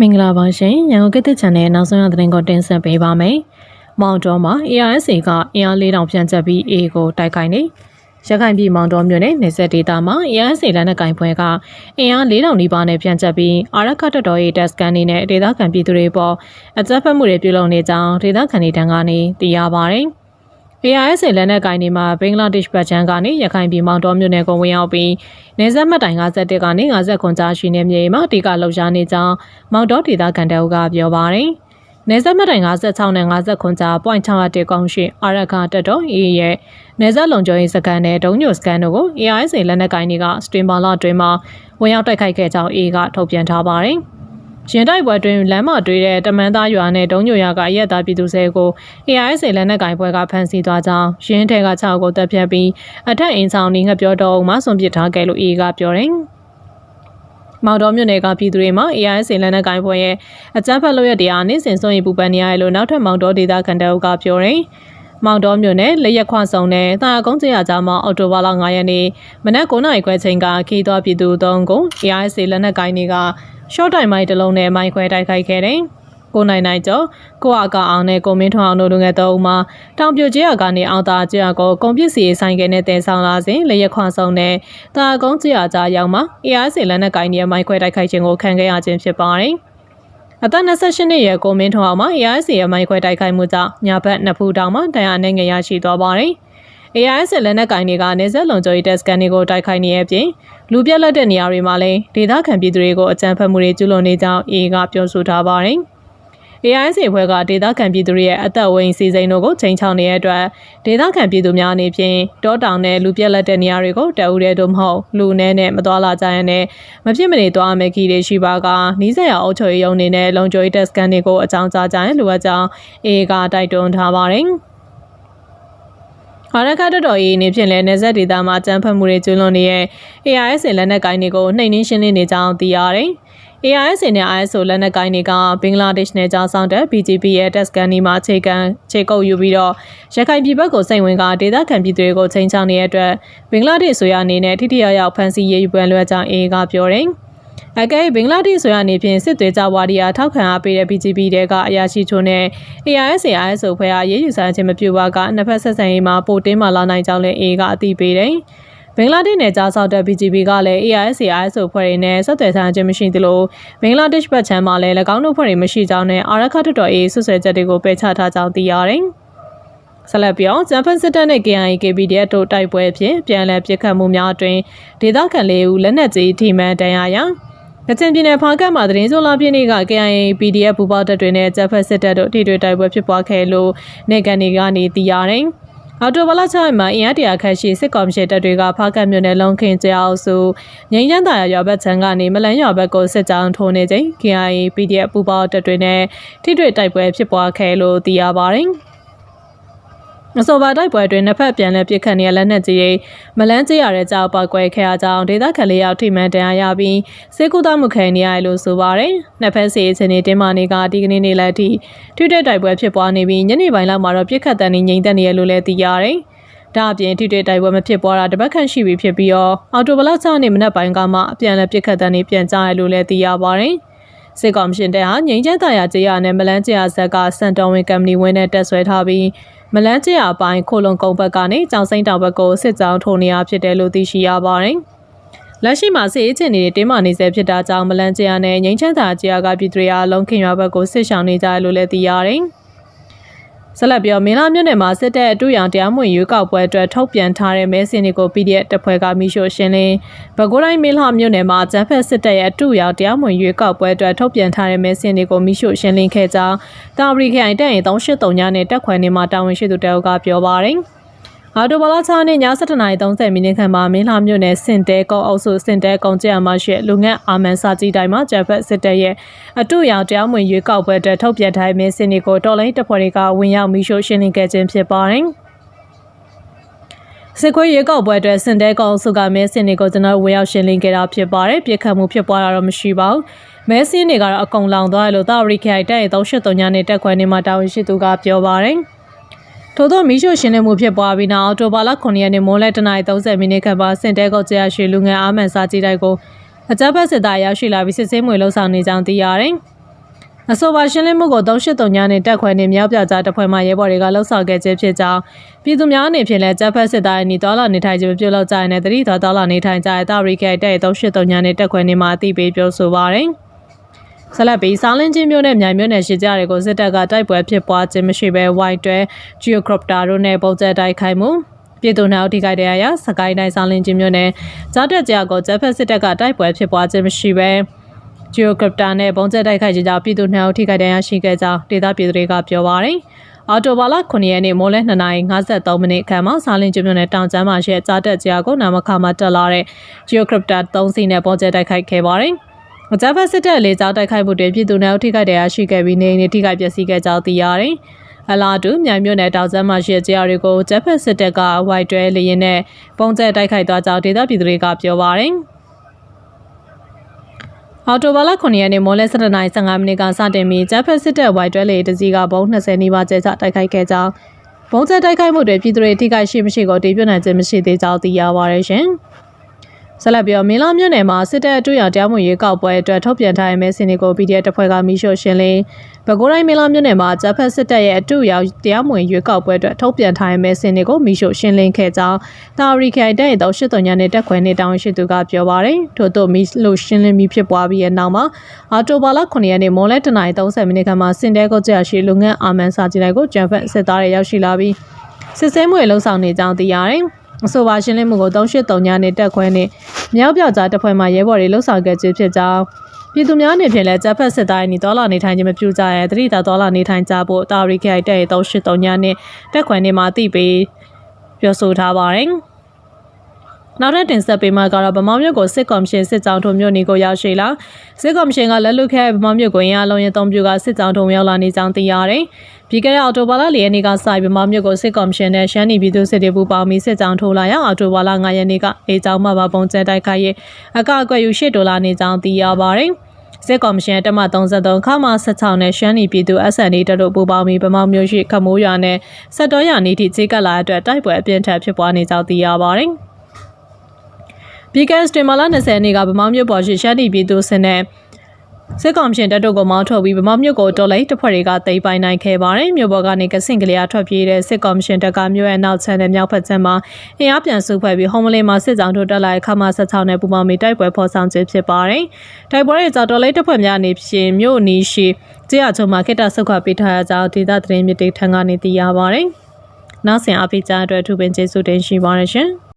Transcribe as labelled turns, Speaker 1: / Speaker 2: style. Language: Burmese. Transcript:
Speaker 1: မင်္ဂလာပါရှင်ရန်ကုန်ကစ်တစ်ချန်နယ်နောက်ဆုံးရသတင်းကိုတင်ဆက်ပေးပါမယ်။မောင်တော်မှာ ARSA ကအင်အား၄000ဖြန့်ချက်ပြီး A ကိုတိုက်ခိုက်နေရခိုင်ပြည်မောင်တော်မြို့နယ်နေဆက်ဒေတာမှာ ARSA လက်နက်ကင်ဖွဲ့ကအင်အား၄000နီးပါးနဲ့ဖြန့်ချက်ပြီးအာရခတ်တော်ရေးတက်စကန်နေနဲ့ဒေသခံပြည်သူတွေပေါ်အကြမ်းဖက်မှုတွေပြုလုပ်နေကြောင်းဒေသခံတွေတန်းကနေသိရပါဗျ။ AIS လက်နက်ကိုင်တွေမှာဘင်္ဂလားဒေ့ရှ်ဘက်ချမ်းကနေရခိုင်ပြည်မောင်တော်မြို့နယ်ကိုဝင်ရောက်ပြီးနေဆက်မှတ်တိုင်51ကနေ50ခွန်ကြားရှိနေမြေမှာအဓိကလှုပ်ရှားနေကြောင်းမောင်တော်ဒေသခံတအုပ်ကပြောပါတယ်။နေဆက်မှတ်တိုင်56နဲ့50ခွန်ကြား .601 ကောင်းရှိအာရခတက်တော် A ရဲ့နေဆက်လုံခြုံရေးစကန်နဲ့ဒုံညိုစကန်တို့ကို AIS လက်နက်ကိုင်တွေကစတင်ဘာလအတွင်းမှာဝင်ရောက်တိုက်ခိုက်ခဲ့ကြောင်း A ကထုတ်ပြန်ထားပါတယ်။ ရင်တိုက်ပွဲတွင်လမ်းမတွေ့တဲ့တမန်သားရွာနဲ့ဒုံညိုရွာကအရက်သားပြည်သူဆဲကို AIS လက်နက်ကိုင်ဘွဲကဖမ်းဆီးသွားကြောင်းရင်းထဲက6ကိုတပ်ဖြတ်ပြီးအထက်အင်းဆောင်နေငှက်ပြောတော်အောင်မှဆွန်ပစ်ထားခဲ့လို့ A ကပြောတယ်။မောင်တော်မြို့နယ်ကပြည်သူတွေမှာ AIS လက်နက်ကိုင်ဘွဲရဲ့အကြမ်းဖက်လုပ်ရတရားနဲ့စင်စွန့်ရင်ပူပန်နေရလို့နောက်ထပ်မောင်တော်ဒေသခံတအုပ်ကပြောတယ်။မောင်တော်မြို့နယ်လက်ရက်ခွဆောင်နဲ့တာယာကုန်းကျေးရွာကြားမှာအော်တိုဘာလ9ရက်နေ့မနက်9:00နာရီခွဲချိန်ကခီးသွွားပြည်သူ၃ကို AIS လက်နက်ကိုင်တွေက ရှော့တိုင်မိုင်းတစ်လုံးနဲ့မိုင်းခွဲတိုက်ခိုက်ခဲ့တယ်။ကိုနိုင်နိုင်ကျော်ကိုအကအောင်နဲ့ကိုမင်းထွန်းအောင်တို့လူငယ်သုံးဦးမှာတောင်ပြိုကျရကနေအောင်သာကျရကိုကုန်ပစ္စည်းဆိုင်ကနဲ့တင်ဆောင်လာစဉ်လျက်ခွန်ဆောင်နဲ့တာကုန်းကျရကြားရောက်မှာ AIS လက်နက်ကိုင်ရဲ့မိုင်းခွဲတိုက်ခိုက်ခြင်းကိုခံခဲ့ရခြင်းဖြစ်ပါတယ်။အသက်28နှစ်အရွယ်ကိုမင်းထွန်းအောင်မှာ AIS ရဲ့မိုင်းခွဲတိုက်ခိုက်မှုကြောင့်ညာဘက်နှစ်ဖူးတောင်မှတရားနဲ့ငရရှိသွားပါတယ်။ AIS လက်နက်ကင်တွေကနေဆက်လုံခြုံရေးတက်စကန်တွေကိုတိုက်ခိုက်နေတဲ့အပြင်လူပြက်လက်တဲ့နေရာတွေမှာလည်းဒေသခံပြည်သူတွေကိုအကြမ်းဖက်မှုတွေကျူးလွန်နေကြောင်း AA ကပြောဆိုထားပါတယ်။ AIS ဘွဲကဒေသခံပြည်သူတွေရဲ့အသက်ဝိန်စီစိန်တို့ကိုချိန်ချောင်းနေတဲ့အတွက်ဒေသခံပြည်သူများအနေဖြင့်တောတောင်နဲ့လူပြက်လက်တဲ့နေရာတွေကိုတအူးတဲ့တို့မဟုတ်လူနဲနဲ့မတော်လာကြရနဲ့မဖြစ်မနေသွားမယ်ခီတွေရှိပါကနီးစပ်ရအုပ်ချုပ်ရေးရုံးနေနဲ့လုံခြုံရေးတက်စကန်တွေကိုအကြောင်းကြားကြရင်လိုအပ်ကြောင်း AA ကတိုက်တွန်းထားပါတယ်။ အာရခတ်တော်ရေးနေဖြင့်လည်းနေဆက်ဒေသမှာတန်ဖတ်မှုတွေကျွလွန်နေတဲ့ AIS လက်နက်ကိုင်းတွေကိုနှိမ်နှင်းရှင်းလင်းနေကြောင်းသိရတယ်။ AIS နဲ့ ISO လက်နက်ကိုင်းတွေကဘင်္ဂလားဒေ့ရှ်နယ်ကြားဆောင်တဲ့ BGP ရဲ့တက်စကန်ဒီမှာအခြေခံခြေကုပ်ယူပြီးတော့ရခိုင်ပြည်ဘက်ကိုစိတ်ဝင်ကဒေသခံပြည်သူတွေကိုချိန်ချောင်းနေတဲ့အတွက်ဘင်္ဂလားဒေ့ရှ်ဆိုရအနေနဲ့ထိထိရောက်ရောက်ဖမ်းဆီးရေးယူပွဲလွှဲကြောင်း AA ကပြောတယ်။ အကဲဘင်္ဂလားဒေ့ရှ်ဆိုရအနေဖြင့်စစ်သွေးကြဝါဒီယာထောက်ခံအားပေးတဲ့ BGP တဲကအရာရှိချို့နဲ့ AIS ISO ဖွဲ့အားရေးယူဆိုင်ခြင်းမပြုပါကနှစ်ဖက်ဆက်ဆံရေးမှာပိုတင်းမာလာနိုင်ကြောင်းလည်း A ကအသိပေးတယ်။ဘင်္ဂလားဒေ့ရှ်နယ်ကြားဆောက်တဲ့ BGP ကလည်း AIS ISO ဖွဲ့တွေနဲ့ဆက်သွယ်ဆောင်ခြင်းမရှိသလိုဘင်္ဂလားဒေ့ရှ်ဘက်ခြမ်းမှာလည်း၎င်းတို့ဖွဲ့တွေမရှိကြောင်းနဲ့အာရခတ်တော် A ဆွဆွဲချက်တွေကိုပယ်ချထားကြောင်းသိရတယ်။ဆက်လက်ပြောဂျမ်ဖန်စစ်တပ်နဲ့ KIA KPDF တို့တိုက်ပွဲဖြင့်ပြန်လည်ပစ်ခတ်မှုများအတွင်ဒေသခံလေးဦးလက်နက်ကြီးထိမှန်တန်ရာရာ ကချင်ပြည်နယ်ဖားကတ်မှာသတင်းစိုးလာပြင်းတွေက KIA PDF ပူပေါတပ်တွေနဲ့ဂျက်ဖက်စစ်တပ်တို့ထိတွေ့တိုက်ပွဲဖြစ်ပွားခဲ့လို့နေကန်တွေကနေသိရတယ်။အော်တိုဘလာချိုင်မှာအင်အားတရာခန့်ရှိစစ်ကောင်ရှင်တပ်တွေကဖားကတ်မြို့နယ်လုံးခင်းကျောင်းစုငိမ့်ရန်တာရွာဘက်ခြမ်းကနေမလန်းရွာဘက်ကိုစစ်ကြောင်းထိုးနေချိန် KIA PDF ပူပေါတပ်တွေနဲ့ထိတွေ့တိုက်ပွဲဖြစ်ပွားခဲ့လို့သိရပါတယ်။ အစောပါတိုက်ပွဲအတွင်းနှစ်ဖက်ပြန်လည်ပစ်ခတ်နေလက်နက်ကြီးမလန်းကျရတဲ့ကြောက်ပောက်ကွဲခဲ့အကြောင်းဒေသခံလေးယောက်ထိမှန်တန်ရပြီးစေကူသားမှုခံနေရလို့ဆိုပါတယ်။နှစ်ဖက်စီအချင်းတင်းမာနေကဒီကနေ့နေ့လက်ထိထွေတဲ့တိုက်ပွဲဖြစ်ပွားနေပြီးညနေပိုင်းလောက်မှာတော့ပစ်ခတ်တန်နေငြိမ်သက်နေရလို့လည်းသိရတယ်။ဒါအပြင်ထိတွေ့တိုက်ပွဲမဖြစ်ပွားတာတပတ်ခန့်ရှိပြီဖြစ်ပြီးတော့အော်တိုဘလောက်ချနေမနက်ပိုင်းကမှအပြန်လည်းပစ်ခတ်တန်နေပြန်ကြရလို့လည်းသိရပါတယ်။စစ်ကောင်ရှင်တဲ့ဟာငိမ့်ချမ်းတာယာကြေးရနဲ့မလန်းကျရဆက်ကစန်တော်ဝင်ကမ္ပဏီဝင်းနဲ့တက်ဆွဲထားပြီး မလန်းကျရအပိုင်းခိုလုံကုန်းဘက်ကနေကြောင်စိမ့်တောင်ဘက်ကိုစစ်ကြောင်းထိုးနေရဖြစ်တယ်လို့သိရှိရပါတယ်။လက်ရှိမှာစစ်အေးချင်နေတဲ့တင်းမာနေဆဲဖြစ်တာကြောင့်မလန်းကျရနဲ့ငိမ့်ချမ်းသာကျရကပြည်သူတွေအားလုံးခင်ရွာဘက်ကိုစစ်ဆောင်နေကြတယ်လို့လည်းသိရတယ်။ ဆက်လက်ပြောမင်းလာမြို့နယ်မှာစစ်တပ်အတူရောင်တရားမဝင်ရွေးကောက်ပွဲအတွက်ထုတ်ပြန်ထားတဲ့မဲစင်တွေကို PDF တပ်ဖွဲ့ကမိရှို့ရှင်းလင်းဘကိုးတိုင်းမင်းလာမြို့နယ်မှာဂျမ်ဖက်စစ်တပ်ရဲ့အတူရောင်တရားမဝင်ရွေးကောက်ပွဲအတွက်ထုတ်ပြန်ထားတဲ့မဲစင်တွေကိုမိရှို့ရှင်းလင်းခဲ့ကြောင်းတာဝရီခိုင်တပ်ရင်383ညနဲ့တပ်ခွဲနေမှာတာဝန်ရှိသူတအုပ်ကပြောပါတယ်။ အော်တိုဘလာချာနဲ့ည7:30မိနစ်ခန့်မှာမင်းလာမြို့နယ်စင်တဲကုန်းအုပ်စုစင်တဲကုန်းကျမ်းမရှိလူငန့်အာမန်စာကြီးတိုင်းမှာဂျပက်စစ်တပ်ရဲ့အတူရောင်တရားမဝင်ရွေးကောက်ပွဲအတွက်ထုတ်ပြန်ထားတဲ့မင်းစင်တွေကိုတော်လိုင်းတပ်ဖွဲ့တွေကဝင်ရောက်မိရှို့ရှင်းလင်းခဲ့ခြင်းဖြစ်ပါတယ်။စစ်ခွေးရေကောက်ပွဲအတွက်စင်တဲကောင်စုကမဲစင်တွေကိုကျွန်တော်ဝေရောက်ရှင်းလင်းခဲ့တာဖြစ်ပါတယ်ပြစ်ခတ်မှုဖြစ်ပွားတာတော့မရှိပါဘူးမဲစင်းတွေကတော့အကုန်လောင်သွားတယ်လို့တာရီခိုင်တဲ့383ညနေတက်ခွဲနေမှာတာဝန်ရှိသူကပြောပါတယ်။ ထို့သောမီးရှို့ရှင်းလင်းမှုဖြစ်ပွားပြီးနောက်အော်တိုဘာလ9ရက်နေ့မိုးလဲတနင်္လာ30မိနစ်ခန့်ပါစင်တဲကုတ်ကျရရှိလူငယ်အာမန်စာကြည့်တိုက်ကိုအကြမ်းဖက်စစ်သားရောက်ရှိလာပြီးစစ်ဆေးမှုလှုပ်ဆောင်နေကြောင်းသိရတယ်။အဆိုပါရှင်းလင်းမှုကို383ညနဲ့တက်ခွဲနေမြောက်ပြကြားတပ်ဖွဲ့မှရဲဘော်တွေကလှုပ်ဆောင်ခဲ့ခြင်းဖြစ်ကြောင်းပြည်သူများအနေဖြင့်လည်းတပ်ဖက်စစ်သားရဲ့ညီတော်လာနေထိုင်ခြင်းပြုလုပ်ကြတဲ့တတိတော်တော်လာနေထိုင်ကြတဲ့တာရီကဲတဲ့383ညနဲ့တက်ခွဲနေမှာအသိပေးပြောဆိုပါရယ် ဆက်လက်ပြီးစားလင်းချင်းမျိုးနဲ့မြိုင်မျိုးနဲ့ရှစ်ကြတွေကိုစစ်တပ်ကတိုက်ပွဲဖြစ်ပွားခြင်းမရှိဘဲ white တွဲ geocryptor တို့နဲ့ပုံကျက်တိုက်ခိုက်မှုပြည်သူနောက်ထိခိုက်တဲ့အရာစကိုင်းတိုင်းစားလင်းချင်းမျိုးနဲ့ကြားတက်ကြကိုဂျက်ဖက်စစ်တပ်ကတိုက်ပွဲဖြစ်ပွားခြင်းမရှိဘဲ geocryptor နဲ့ပုံကျက်တိုက်ခိုက်ခြင်းကြောင့်ပြည်သူနှစ်ဦးထိခိုက်ဒဏ်ရာရှိခဲ့ကြောင်းဒေသပြည်သူတွေကပြောပါရယ်အော်တိုဘာလ9ရက်နေ့မိုးလယ်2:53မိနစ်ခန့်မှာစာလင်းကျွန်းနဲ့တောင်ကျမ်းမှာရှိတဲ့ကြားတက်ကြားကိုနာမခါမှာတက်လာတဲ့ geocryptor 3စီးနဲ့ပုံကျက်တိုက်ခိုက်ခဲ့ပါတယ်။ အကြမ်းဖက်စစ်တပ်လေကြောင်းတိုက်ခိုက်မှုတွင်ပြည်သူနှစ်ဦးထိခိုက်ဒဏ်ရာရှိခဲ့ပြီးနေအိမ်တွေထိခိုက်ပျက်စီးခဲ့ကြောင်းသိရတယ်။အလားတူမြိုင်မြို့နယ်တောင်ကျမ်းမှာရှိတဲ့ကြားတွေကိုဂျက်ဖက်စစ်တပ်ကဝိုက်တွဲလေရင်နဲ့ပုံကျက်တိုက်ခိုက်သွားကြောင်းဒေသပြည်သူတွေကပြောပါတယ်။အော်တိုဘာလ9ရက်နေ့မိုးလဲ7:15မိနစ်ကစတင်ပြီးဂျက်ဖက်စစ်တပ်ဝိုက်တွဲလေတစည်းကဘုံ20နီးပါးကျဲချတိုက်ခိုက်ခဲ့ကြောင်းဘုံကျဲတိုက်ခိုက်မှုတွေပြည်သူတွေထိခိုက်ရှိမရှိကိုတည်ပြနိုင်ခြင်းမရှိသေးကြောင်းသိရပါရရှင်။ ဆက်လက်ပြီးတော့မင်းလာမြို့နယ်မှာစစ်တပ်အတွေ့အကြုံတရားမှုရေးကောက်ပွဲအတွက်ထုတ်ပြန်ထားတဲ့မဲစင်တွေကို PDF တပ်ဖွဲ့ကမိရှို့ရှင်းလင်းပဲခူးတိုင်းမင်းလာမြို့နယ်မှာဂျက်ဖက်စစ်တပ်ရဲ့အတူရောက်တရားမဝင်ရွေးကောက်ပွဲအတွက်ထုတ်ပြန်ထားတဲ့မဲစင်တွေကိုမိရှို့ရှင်းလင်းခဲ့ကြောင်းတာရီခိုင်တဲ့တော့ရှစ်တုံညာနဲ့တက်ခွဲနေတောင်းရှိသူကပြောပါတယ်ထို့သို့မိလို့ရှင်းလင်းပြီးဖြစ်ပွားပြီးတဲ့နောက်မှာအော်တိုဘာလ9ရက်နေ့မွန်လဲ9:30မိနစ်ခန့်မှာစင်တဲကိုကြာရှိလူငန်းအာမန်စာကြည်လိုက်ကိုဂျမ်ဖက်စစ်သားတွေရောက်ရှိလာပြီးစစ်စဲမှုတွေလှုပ်ဆောင်နေကြောင်းသိရတယ် အဆိုပါရှင်းလင်းမှုကို383ညနေတက်ခွဲနဲ့မြောက်ပြောက်ကြားတပ်ဖွဲ့မှရဲဘော်တွေလှုပ်ဆောင်ခဲ့ခြင်းဖြစ်ကြောင်းပြည်သူများအနေဖြင့်လည်းတပ်ဖက်စစ်သားတွေတော်လာနေထိုင်ခြင်းမပြုကြရတတိတာတော်လာနေထိုင်ကြဖို့တာရီခိုင်တဲ့383ညနေတက်ခွဲနေမှာသိပေးပြောဆိုထားပါတယ် နောက်ထပ်တင်ဆက်ပေးမှာကတော့ဗမောင်းမြို့ကိုစစ်ကော်မရှင်စစ်ကြောင်းထုံမြို့နေကိုရောက်ရှိလာစစ်ကော်မရှင်ကလက်လွတ်ခဲ့ဗမောင်းမြို့ကိုရင်းအလုံးရင်သုံးပြူကစစ်ကြောင်းထုံရောက်လာနေကြောင်းသိရတယ်။ပြီးခဲ့တဲ့အော်တိုဘာလ၄ရက်နေ့ကစပြီးဗမောင်းမြို့ကိုစစ်ကော်မရှင်နဲ့ရှမ်းနီပြည်သူစစ်တွေပူးပေါင်းပြီးစစ်ကြောင်းထိုးလာရောက်အော်တိုဘာလ9ရက်နေ့ကအေကြောင်းမှပါပုံကျဲတိုက်ခိုက်ရေးအကအကွက်ယူရှစ်ဒေါ်လာနေကြောင်းသိရပါတယ်။စစ်ကော်မရှင်တက်မ33ခမ16နဲ့ရှမ်းနီပြည်သူ SND တတို့ပူးပေါင်းပြီးဗမောင်းမြို့ရှိခမိုးရွာနဲ့စက်တော်ရွာနေထိခြေကပ်လာတဲ့အတွက်တိုက်ပွဲအပြင်းထန်ဖြစ်ပွားနေကြောင်းသိရပါတယ်။ ပြီးခဲ့တဲ့မာလာ20ရက်နေ့ကဗမောင်းမြို့ပေါ်ရှိရှမ်းတီပြည်သူစစ်နဲ့စစ်ကောင်ရှင်တပ်တို့ကိုမောင်းထုတ်ပြီးဗမောင်းမြို့ကိုတော်လိုက်တပ်ဖွဲ့တွေကတိတ်ပိုင်နိုင်ခဲ့ပါတယ်မြို့ပေါ်ကနေကစင်ကလေးအထွက်ပြေးတဲ့စစ်ကောင်ရှင်တပ်ကမြို့ရဲ့နောက်ချမ်းနဲ့မြောက်ဖက်ချမ်းမှာအင်အားပြန်စုဖွဲ့ပြီးဟုံးမလေးမှာစစ်ကြောင်းတို့တက်လာတဲ့ခမာ16နဲ့ပူမောင်မီတိုက်ပွဲဖော်ဆောင်ခြင်းဖြစ်ပါတယ်တိုက်ပွဲတွေကြောင့်တော်လိုက်တပ်ဖွဲ့များအနေဖြင့်မြို့နီးရှိကျေးရွာချုံမှာခိတ္တဆုတ်ခွာပေးထားရကြောင်းဒေသသတင်းမြစ်တေထံကနေသိရပါတယ်နောက်ဆင်အပိကြားအတွက်ထူပင်ကျေးဇူးတင်ရှိပါတယ်ရှင်